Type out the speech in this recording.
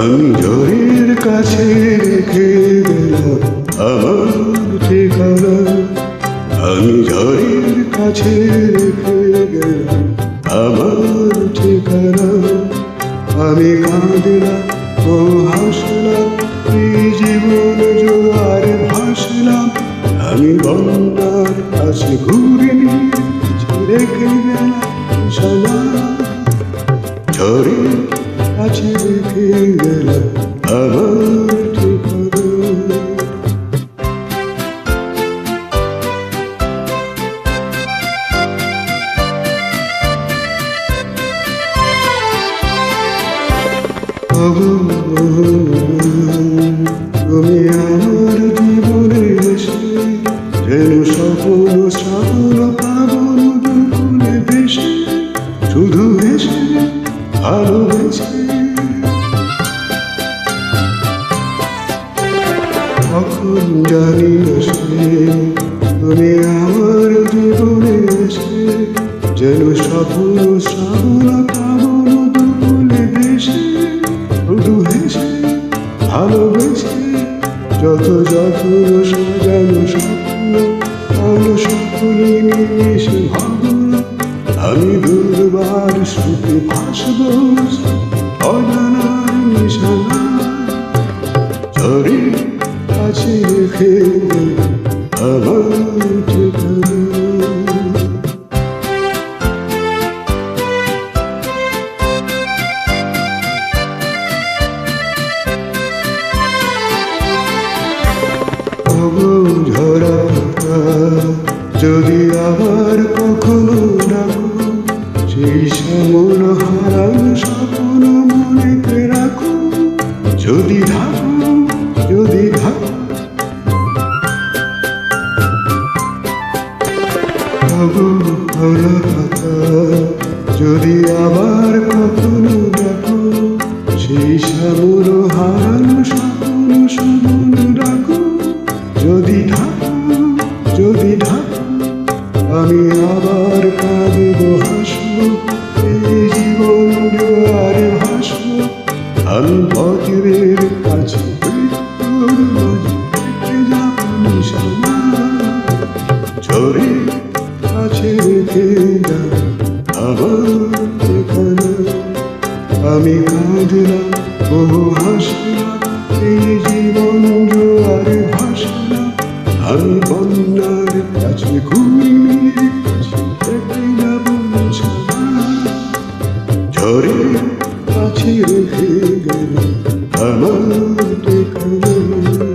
আমি ঝড়ের কাছে রেখে গেলাম আমার ঠিকানা। আমি ঝড়ের কাছে রেখে গেলাম আমার ঠিকানা। আমি কাঁদলাম, ও হাসলাম, এই জীবন জোয়ারে ভাসলাম। আমি বন্যার কাছে ঘুরে নিয়ে রেখে গেলাম সলা ঝড়ের তুমি আমার জীবনে এসে যেন সফল সফল পাবন দুকুলে ভেসে শুধু এসে ভালোবেসে কখন জানি না সে তুমি আমার জীবনে পাবন ভালোবেসে যত যত সাজানো স্বপ্ন, আলো সকলে নিমেষে আমি দুর্বার সুখে ভাসব অজানার নিশানা। ঝড়ে কাছে রেখে আমার যদি আবার কখনো ডাকো সেই শ্যামল হারানো স্বপ্ন মনেতে রাখো। যদি ঢাকো যদি ঢাকো। যদি আবার কখনো ডাকো সেই শ্যামল হারানো স্বপ্ন স্মরণ আবার কাঁদব, হাসবো, এই জীবন জোয়ারে ভাসবো। আমি বজ্রের কাছে ঝরে কাছে রেখে আমি হাসলাম, এই জীবন জোয়ারে ভাসলাম। আমি ஆனந்த கண்ணன்